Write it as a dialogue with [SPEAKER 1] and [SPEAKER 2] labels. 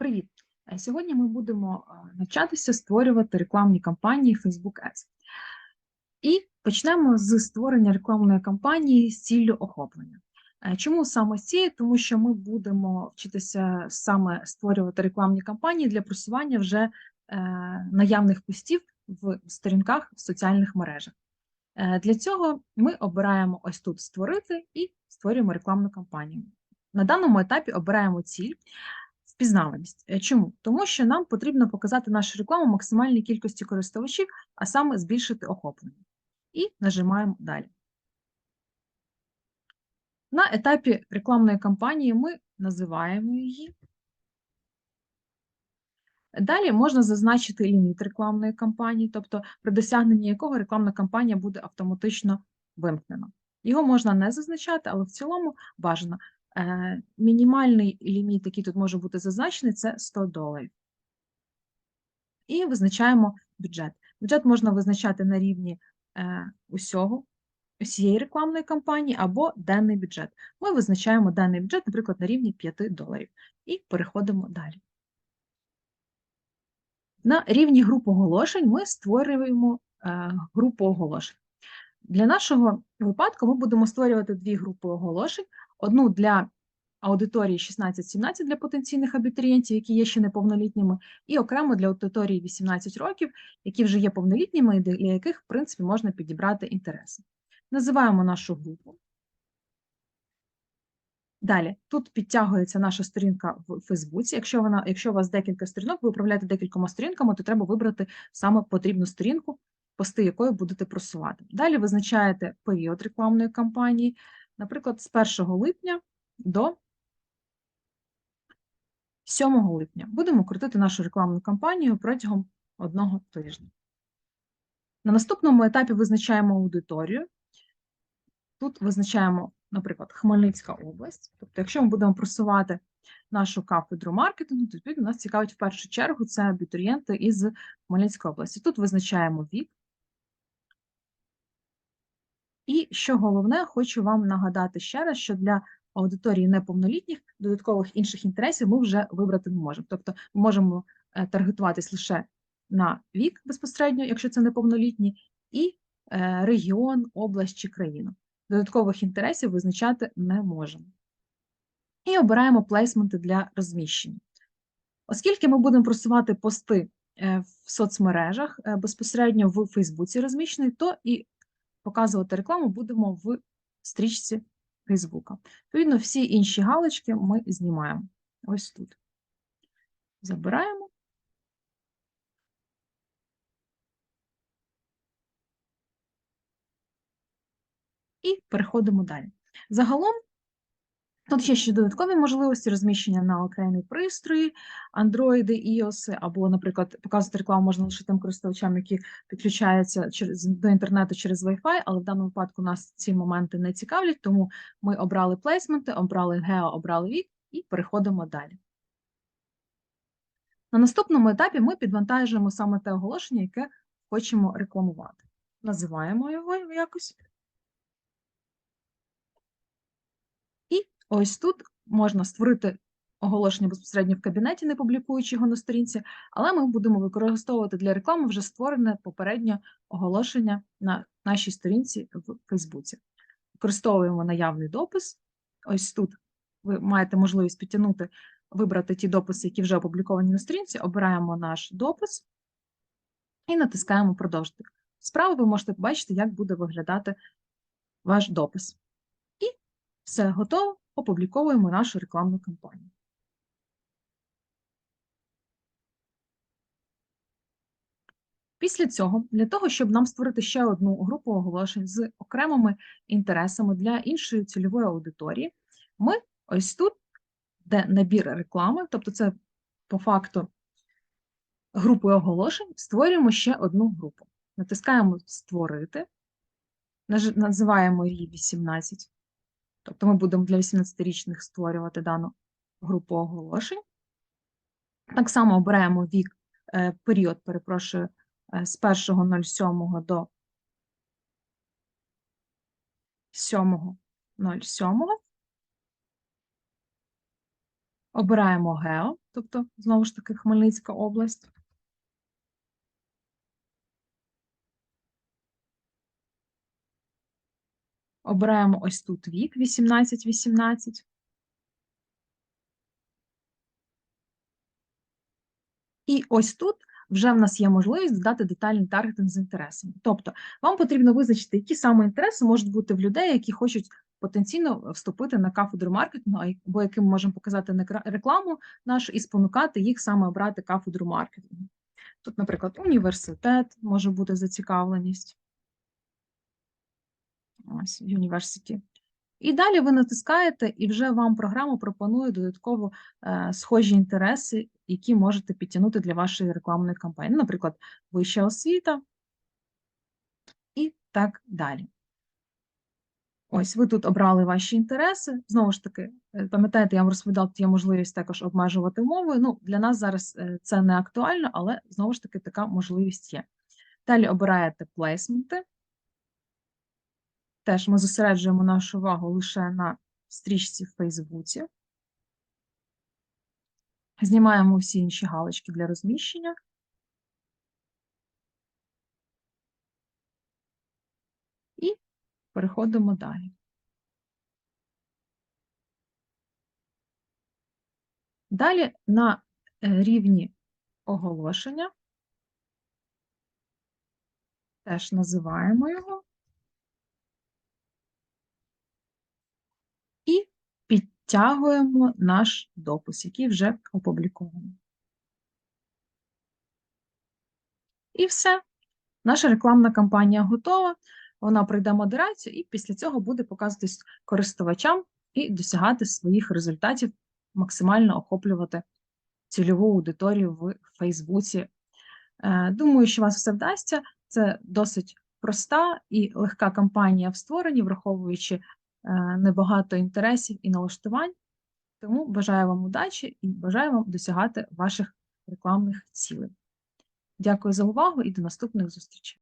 [SPEAKER 1] Привіт! Е, Сьогодні ми будемо е, навчатися створювати рекламні кампанії Facebook Ads. І почнемо з створення рекламної кампанії з ціллю охоплення. Е, Чому саме з цієї? Тому що ми будемо вчитися саме створювати рекламні кампанії для просування вже наявних постів в сторінках в соціальних мережах. Для цього ми обираємо ось тут створити і створюємо рекламну кампанію. На даному етапі обираємо ціль. Впізнаваність. Е, Чому? Тому що нам потрібно показати нашу рекламу максимальній кількості користувачів, а саме збільшити охоплення. І нажимаємо далі. На етапі рекламної кампанії ми називаємо її. Далі можна зазначити ліміт рекламної кампанії, тобто при досягненні якого рекламна кампанія буде автоматично вимкнена. Його можна не зазначати, але в цілому бажано. Е, Мінімальний ліміт, який тут може бути зазначений, це 100 доларів. І визначаємо бюджет. Бюджет можна визначати на рівні е, усього, усієї рекламної кампанії або денний бюджет. Ми визначаємо денний бюджет, наприклад, на рівні 5 доларів. І переходимо далі. На рівні груп оголошень ми створюємо е, групу оголошень. Для нашого випадку ми будемо створювати дві групи оголошень: одну для аудиторії 16-17 для потенційних абітурієнтів, які є ще неповнолітніми, і окремо для аудиторії 18 років, які вже є повнолітніми, і для яких, в принципі, можна підібрати інтереси. Називаємо нашу групу. Далі, тут підтягується наша сторінка в Фейсбуці. Якщо вона, якщо у вас декілька сторінок, ви управляєте декількома сторінками, то треба вибрати саме потрібну сторінку, пости якої будете просувати. Далі визначаєте період рекламної кампанії, наприклад, з 1 липня до 7 липня. Будемо крутити нашу рекламну кампанію протягом одного тижня. На наступному етапі визначаємо аудиторію. Тут визначаємо, наприклад, Хмельницька область. Тобто, якщо ми будемо просувати нашу кафедру маркетингу, то відповідно нас цікавить в першу чергу це абітурієнти із Хмельницької області. Тут визначаємо вік. І що головне, хочу вам нагадати ще раз, що для аудиторії неповнолітніх додаткових інших інтересів ми вже вибрати не можемо. Тобто ми можемо е, таргетуватись лише на вік безпосередньо, якщо це неповнолітні, і е, регіон, область чи країну. Додаткових інтересів визначати не можемо. І обираємо плейсменти для розміщення. Оскільки ми будемо просувати пости е, в соцмережах безпосередньо в Фейсбуці розміщений, то і показувати рекламу будемо в стрічці Фейсбука. Відповідно, всі інші галочки ми знімаємо. Ось тут. Забираємо. І переходимо далі. Загалом, тут є ще додаткові можливості розміщення на окремі пристрої, Android, iOS, або, наприклад, показувати рекламу можна лише тим користувачам, які підключаються через, до інтернету через Wi-Fi, але в даному випадку нас ці моменти не цікавлять, тому ми обрали плейсменти, обрали гео, обрали вік і переходимо далі. На наступному етапі ми підвантажуємо саме те оголошення, яке хочемо рекламувати. Називаємо його якось. І ось тут можна створити оголошення безпосередньо в кабінеті, не публікуючи його на сторінці, але ми будемо використовувати для реклами вже створене попередньо оголошення на нашій сторінці в Фейсбуці. Використовуємо наявний допис. Ось тут ви маєте можливість підтягнути, вибрати ті дописи, які вже опубліковані на сторінці, обираємо наш допис і натискаємо Продовжити. Справа ви можете побачити, як буде виглядати ваш допис. І все готово, опубліковуємо нашу рекламну кампанію. Після цього, для того, щоб нам створити ще одну групу оголошень з окремими інтересами для іншої цільової аудиторії, ми ось тут, де набір реклами, тобто це по факту групою оголошень, створюємо ще одну групу. Натискаємо Створити, називаємо її 18. Тобто ми будемо для 18-річних створювати дану групу оголошень. Так само обираємо вік, е, період, перепрошую, е, з 1.07 до 7.07. Обираємо гео, тобто, знову ж таки, Хмельницька область. Обираємо ось тут вік 18-18. І ось тут вже в нас є можливість додати детальний таргетинг з інтересами. Тобто, вам потрібно визначити, які саме інтереси можуть бути в людей, які хочуть потенційно вступити на кафедру маркетингу, або яким ми можемо показати рекламу нашу і спонукати їх саме обрати кафедру маркетингу. Тут, наприклад, університет може бути зацікавленість. Ось, University. І далі ви натискаєте, і вже вам програма пропонує додатково е, схожі інтереси, які можете підтягнути для вашої рекламної кампанії. Наприклад, вища освіта і так далі. Ось, ви тут обрали ваші інтереси. Знову ж таки, е, пам'ятаєте, я вам розповідала, тут є можливість також обмежувати умовою. Ну, Для нас зараз е, це не актуально, але знову ж таки така можливість є. Далі обираєте плейсменти. Теж ми зосереджуємо нашу увагу лише на стрічці в Фейсбуці. Знімаємо всі інші галочки для розміщення. І переходимо далі. Далі на е, рівні оголошення теж називаємо його. І підтягуємо наш допис, який вже опублікований. І все. Наша рекламна кампанія готова. Вона пройде модерацію, і після цього буде показуватись користувачам і досягати своїх результатів, максимально охоплювати цільову аудиторію в Фейсбуці. Е, думаю, що вас все вдасться. Це досить проста і легка кампанія в створенні, враховуючи небагато інтересів і налаштувань. Тому бажаю вам удачі і бажаю вам досягати ваших рекламних цілей. Дякую за увагу і до наступних зустрічей!